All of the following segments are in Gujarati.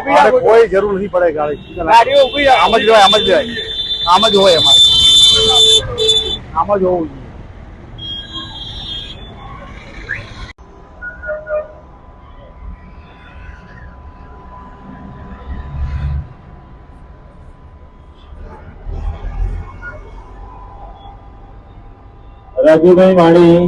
ઊભી મારે રાખો. કોઈ જરૂર નથી પડે ગાડી ગાડીઓ ઊભી આમ જ હોય આમ જ હોય. આમ જ હોય અમારે. આમ જ હોવું જોઈએ. રાજુભાઈ માળી.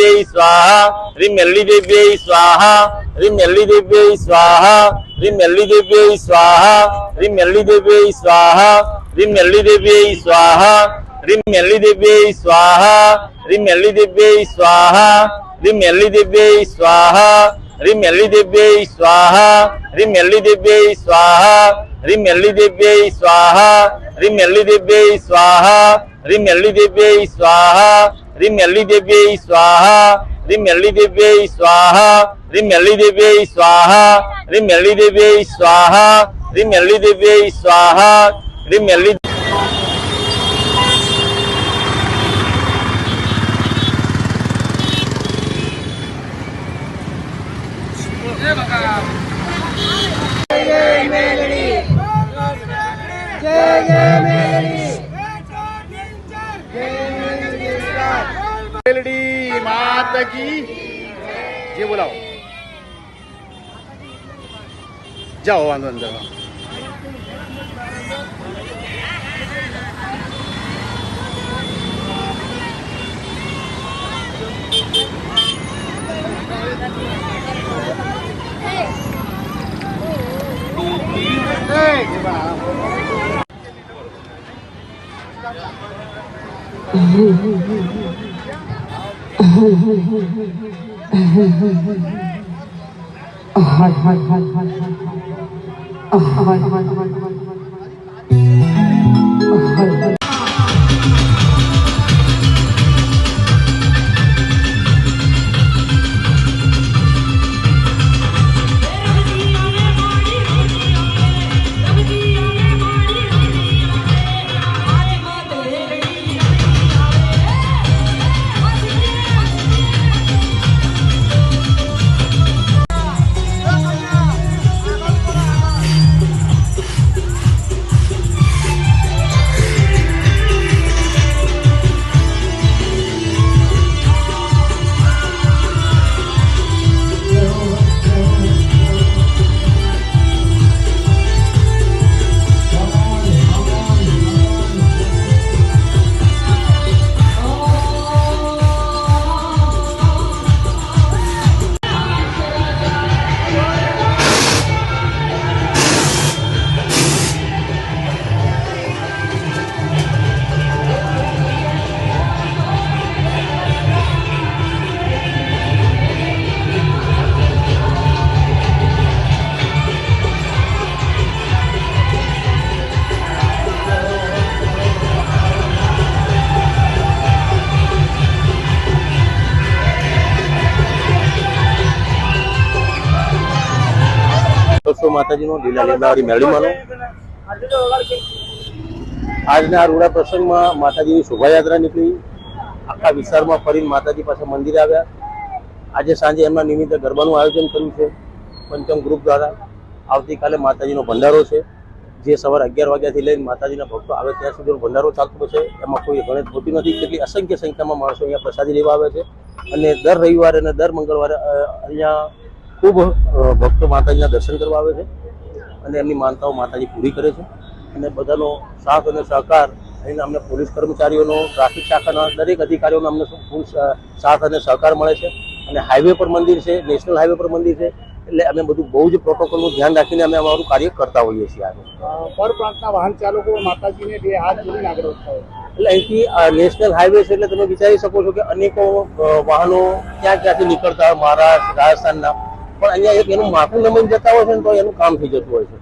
દેવ્યೈ સ્વાહા શ્રી મેલ્લી દેવ્યೈ સ્વાહા શ્રી મેલ્લી દેવ્યೈ સ્વાહા શ્રી મેલ્લી દેવ્યೈ સ્વાહા શ્રી મેલ્લી દેવ્યై સ્વાહા શ્રી મેલ્લી દેવ્યై સ્વાહા શ્રી મેલ્લી દેવ્યై સ્વાહા શ્રી મેલ્લી દેવ્યై સ્વાહા શ્રી મેલ્લી દેવ્યై સ્વાહા શ્રી મેલ્લી દેવ્યై સ્વાહા શ્રી મેલ્લી દેવ્યై સ્વાહા શ્રી મેલ્લી દેવ્યై સ્વાહા શ્રી મેલ્લી દેવ્યై સ્વાહા શ્રી મેલ્લી દેવ્યై સ્વાહા ರಿಮ್ಯಲ್ಲಿದೇವ್ಯೈ ಸ್ವಾಹ ರಿಮ್ಯಲ್ಲಿದೇವ್ಯೈ ಸ್ವಾಹ ರಿಮ್ಯಲ್ಲಿದೇವ್ಯೈ ಸ್ವಾಹ ರಿಮ್ಯಲ್ಲಿದೇವ್ಯೈ ಸ್ವಾಹ ರಿಮ್ಯಲ್ಲಿದೇವ್ಯೈ ಸ್ವಾಹ ರಿಮ್ಯಲ್ಲಿ Yeah, શેલડી માતા કી જે બોલાવો જાઓ વાંધો અંદર Ooh, ooh, ooh, ooh. Meldi માતા કી જે બોલાવો જાઓ વાંધો અંદર દોસ્તો માતાજીનો લીલા લીલાવાળી મેળીમાંનો આજના રૂડા પ્રસંગમાં માતાજીની શોભાયાત્રા નીકળી. આખા વિસ્તારમાં ફરીને માતાજી પાસે મંદિર આવ્યા. આજે સાંજે એમના નિમિત્તે ગરબાનું આયોજન કર્યું છે, પંચમ ગ્રુપ દ્વારા. આવતીકાલે માતાજીનો ભંડારો છે. જે સવારે અગિયાર વાગ્યાથી લઈને માતાજીના ભક્તો આવે ત્યાં સુધીનો ભંડારો ચાલતો છે. એમાં કોઈ ગણિત હોતી નથી. કેટલી અસંખ્ય સંખ્યામાં માણસો અહીંયા પ્રસાદી લેવા આવે છે. અને દર રવિવારે અને દર મંગળવારે અહીંયા ખૂબ ભક્તો માતાજીના દર્શન કરવા આવે છે અને એમની માનતાઓ માતાજી પૂરી કરે છે. અને બધાનો સાથ અને સહકાર અહીંના અમને પોલીસ કર્મચારીઓનો ટ્રાફિક શાખાના દરેક અધિકારીઓનો અમને ફૂલ સાથ અને સહકાર મળે છે. અને હાઈવે પર મંદિર છે નેશનલ હાઈવે પર મંદિર છે એટલે અમે બધું બહુ જ પ્રોટોકોલનું ધ્યાન રાખીને અમે અમારું કાર્ય કરતા હોઈએ છીએ આગળ પર પ્રાંતના વાહન ચાલકો માતાજીને બે હાથ જોડીને આગળ એટલે અહીંથી નેશનલ હાઈવે છે એટલે તમે વિચારી શકો છો કે અનેકો વાહનો ક્યાં ક્યાંથી નીકળતા મહારાષ્ટ્ર રાજસ્થાનના પણ અહીંયા એક એનું માથું નમીને જતા હોય છે ને તો એનું કામ થઈ જતું હોય છે.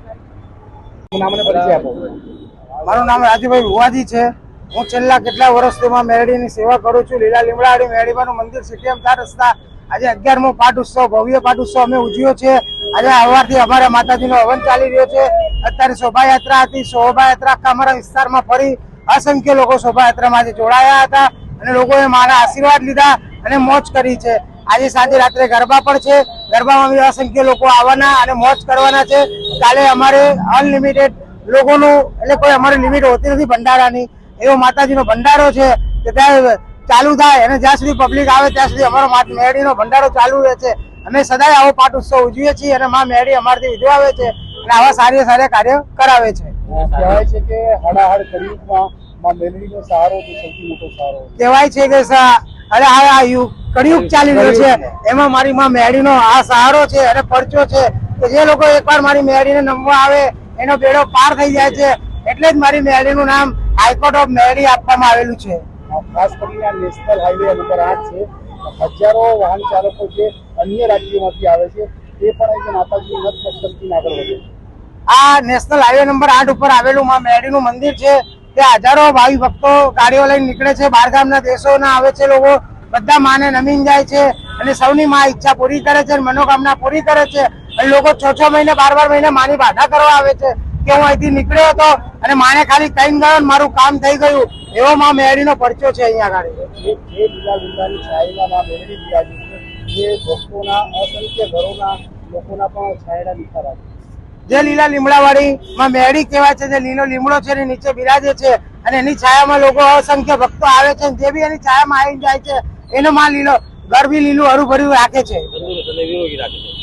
નામને પરિચય આપો. મારું નામ રાજુભાઈ ભુવાજી છે. હું છેલ્લા કેટલા વર્ષથી માં મેરડીની સેવા કરું છું. લીલા લીમડાવાડી મેરડીમાનું મંદિર સીટીએમ ચાર રસ્તા. આજે અગિયારમો પાઠ ઉત્સવ ભવ્ય પાઠ ઉત્સવ અમે ઉજવ્યો છે આજે સવારથી અમારા માતાજીનો હવન ચાલી રહ્યો છે. અત્યારે શોભાયાત્રા હતી. શોભાયાત્રા આખા અમારા વિસ્તારમાં ફરી અસંખ્ય લોકો શોભાયાત્રામાં આજે જોડાયા હતા અને લોકોએ મારા આશીર્વાદ લીધા અને મોજ કરી છે. આજે સાંજે રાત્રે ગરબા પણ છે. ગરબામાં અસંખ્ય લોકો આવવાના અને મોજ કરવાના છે. કાલે અમારે અનલિમિટેડ લોકોનું એટલે કોઈ અમારી લિમિટ હોતી નથી ભંડારાની. એવો માતાજીનો ભંડારો છે કે ત્યાં ચાલુ થાય અને જ્યાં સુધી પબ્લિક આવે ત્યાં સુધી અમારો મા- મેરડીનો ભંડારો ચાલુ રહે છે. અમે સદાય આવો પાઠ ઉત્સવ ઉજવીએ છીએ અને મા મેળી અમારથી ઉજવાવે છે અને આવા સારા સારા કાર્ય કરાવે છે. કહેવાય છે કે હડાહડ કળિયુગમાં માં મેલડીનો સહારો સૌથી મોટો સહારો કહેવાય છે કે સા- અરે આ આ યુગ કળિયુગ ચાલી રહ્યો છે. એમાં મારી માં મેરડીનો આ સહારો છે અને પરચો છે કે જે લોકો એકવાર મારી મેરડીને નમવા આવે એનો બેડો પાર થઈ જાય છે એટલે જ મારી મેરડીનું નામ હાઈકોર્ટ ઓફ મેડી આપવામાં આવેલું છે. ખાસ કરીને આ નેશનલ હાઈવે નંબર આઠ છે. હજારો વાહન ચાલકો જે અન્ય રાજ્યોમાંથી આવે છે તે પણ અહીં માતાજી નતમસ્તકથી આગળ વધે આ નેશનલ હાઈવે નંબર આઠ ઉપર આવેલું માં મેડીનું મંદિર છે. ત્યાં હજારો ભાવિ ભક્તો ગાડીઓ લઈને નીકળે છે. બહાર ગામના દેશોના આવે છે લોકો. બધા માને નમીન જાય છે અને સૌની માં ઈચ્છા પૂરી કરે છે મનોકામના પૂરી કરે છે. અને લોકો છ છ મહિને બાર બાર મહિને માની બાધા કરવા આવે છે કે હું અહીંથી નીકળ્યો હતો અને માને ખાલી કઈ ગયો મારું કામ થઈ ગયું. એવો માં મેરડીનો પરચો છે અહીંયા આગળ. જે લીલા લીલાની માં મેળવી બિરાજી છે જે ભક્તોના અસંખ્ય ઘરોના લોકોના પણ છાયડા નિખારા જે લીલા લીમડા માં મેરડી કહેવાય છે જે લીલો લીમડો છે નીચે બિરાજે છે અને એની છાયામાં લોકો અસંખ્ય ભક્તો આવે છે જે બી એની છાયામાં આવી જાય છે એનો માલ લીલો ગરબી લીલું હરું ભર્યું રાખે છે. રાખે છે.